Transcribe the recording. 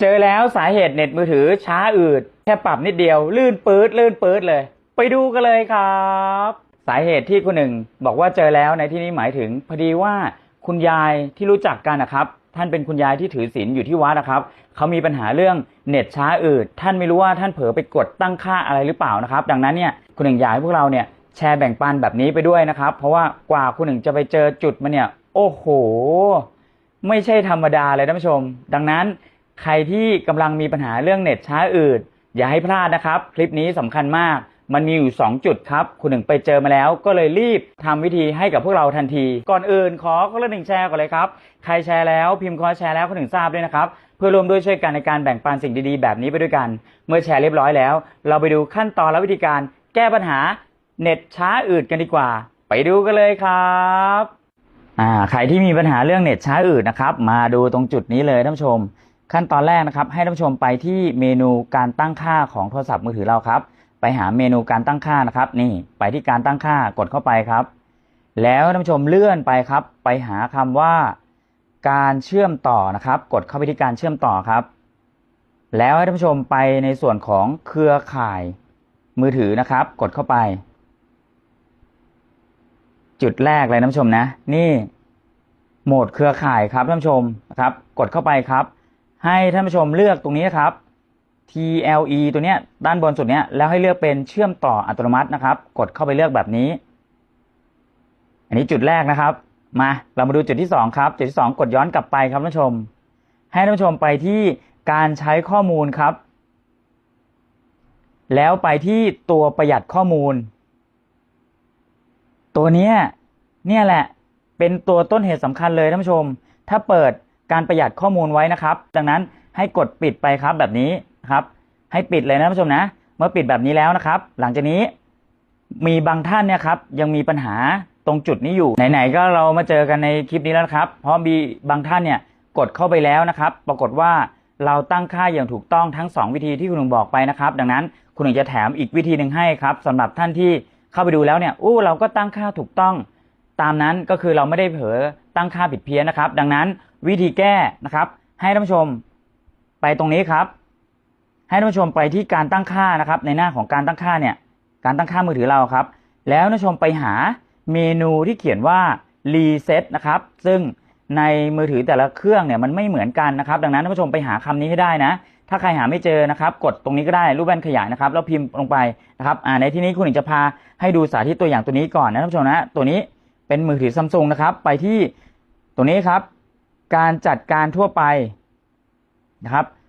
เจอแล้วสาเหตุเน็ตมือถือช้าอืดแค่ปรับนิดเดียว ลื่นปื๊ดลื่นปื๊ดเลย ไปดูกันเลยครับ สาเหตุที่คุณหนึ่งบอกว่าเจอแล้วในที่นี้หมายถึง พอดีว่าคุณยายที่รู้จักกันนะครับ ท่านเป็นคุณยายที่ถือศีลอยู่ที่วัดนะครับเขามีปัญหาเรื่องเน็ตช้าอืดท่านไม่รู้ว่าท่านเผลอไปกดตั้งค่าอะไรหรือเปล่านะครับ ดังนั้นเนี่ยคุณหนึ่งอยากให้พวกเราเนี่ยแชร์แบ่งปันแบบนี้ไปด้วยนะครับ เพราะว่ากว่าคุณหนึ่งจะไปเจอจุดมันเนี่ย โอ้โห ไม่ใช่ธรรมดาเลยท่านผู้ชม ดังนั้น ใครที่กำลังมีปัญหาเรื่องเน็ตช้าอืดอย่าให้พลาดนะครับ คลิปนี้สำคัญมาก มันมีอยู่ 2 จุดครับ คุณหนึ่งไปเจอมาแล้ว ก็เลยรีบทำวิธีให้กับพวกเราทันที ก่อนอื่นขอคนละหนึ่งแชร์ก่อนเลยครับ ใครแชร์แล้วพิมพ์คอแชร์แล้วคนหนึ่งทราบด้วยนะครับ เพื่อรวมด้วยช่วยกันในการแบ่งปันสิ่งดีๆ แบบนี้ไปด้วยกัน เมื่อแชร์เรียบร้อยแล้ว เราไปดูขั้นตอนและวิธีการแก้ปัญหาเน็ตช้าอืดกันดีกว่า ไปดูกันเลยครับอ่าใครที่มีปัญหาเรื่องเน็ตช้าอืดนะครับ มาดูตรงจุดนี้เลยท่านผู้ชม ขั้นตอนแรกนะครับให้ท่านผู้ชมไปที่เมนูการตั้งค่าของโทรศัพท์มือถือเราครับ ไปหาเมนูการตั้งค่านะครับ นี่ไปที่การตั้งค่ากดเข้าไปครับ แล้วท่านผู้ชมเลื่อนไปครับ ไปหาคำว่า การเชื่อมต่อนะครับ กดเข้าไปที่การเชื่อมต่อครับ แล้วให้ท่านผู้ชมไปในส่วนของเครือข่ายมือถือนะครับ กดเข้าไป จุดแรกเลยท่านผู้ชมนะ นี่โหมดเครือข่ายครับท่านผู้ชมนะครับ กดเข้าไปครับ ให้ท่านผู้ชมเลือกตรงนี้นะครับ TLE ตัวเนี้ยด้านบนสุดเนี้ยแล้วให้เลือกเป็นเชื่อมต่ออัตโนมัตินะครับ กดเข้าไปเลือกแบบนี้ อันนี้จุดแรกนะครับ มาเรามาดูจุดที่สองครับ จุดที่สองกดย้อนกลับไปครับท่านผู้ชม ให้ท่านผู้ชมไปที่การใช้ข้อมูลครับ แล้วไปที่ตัวประหยัดข้อมูล ตัวเนี้ยเนี่ยแหละเป็นตัวต้นเหตุสำคัญเลยท่านผู้ชม ถ้าเปิด การประหยัดข้อมูลไว้นะครับ ดังนั้นให้กดปิดไปครับแบบนี้ครับ ให้ปิดเลยนะท่านผู้ชมนะ เมื่อปิดแบบนี้แล้วนะครับ หลังจากนี้มีบางท่านเนี่ยครับยังมีปัญหาตรงจุดนี้อยู่ไหนๆก็เรามาเจอกันในคลิปนี้แล้วครับ เพราะมีบางท่านเนี่ยกดเข้าไปแล้วนะครับ ปรากฏว่าเราตั้งค่าอย่างถูกต้องทั้ง 2 วิธีที่คุณหนุ่มบอกไปนะครับ ดังนั้นคุณหนุ่มจะแถมอีกวิธีหนึ่งให้ครับสำหรับท่านที่เข้าไปดูแล้วเนี่ยอู้เราก็ตั้งค่าถูกต้อง ตามนั้นก็คือเราไม่ได้เผลอตั้งค่าผิดเพี้ยนนะครับ ดังนั้นวิธีแก้นะครับ ให้ท่านผู้ชมไปตรงนี้ครับ ให้ท่านผู้ชมไปที่การตั้งค่านะครับ ในหน้าของการตั้งค่าเนี่ย การตั้งค่ามือถือเราครับ แล้วท่านผู้ชมไปหาเมนูที่เขียนว่า reset นะครับ ซึ่งในมือถือแต่ละเครื่องเนี่ยมันไม่เหมือนกันนะครับ ดังนั้นท่านผู้ชมไปหาคำนี้ให้ได้นะ ถ้าใครหาไม่เจอนะครับ กดตรงนี้ก็ได้รูปแว่นขยายนะครับ แล้วพิมพ์ลงไปนะครับในที่นี้คุณหญิงจะพาให้ดูสาธิตตัวอย่างตัวนี้ก่อนนะท่านผู้ชมนะ ตัวนี้ เป็นมือถือซัมซุงนะครับ ไปที่ตัวนี้ครับ การจัดการทั่วไปนะครับ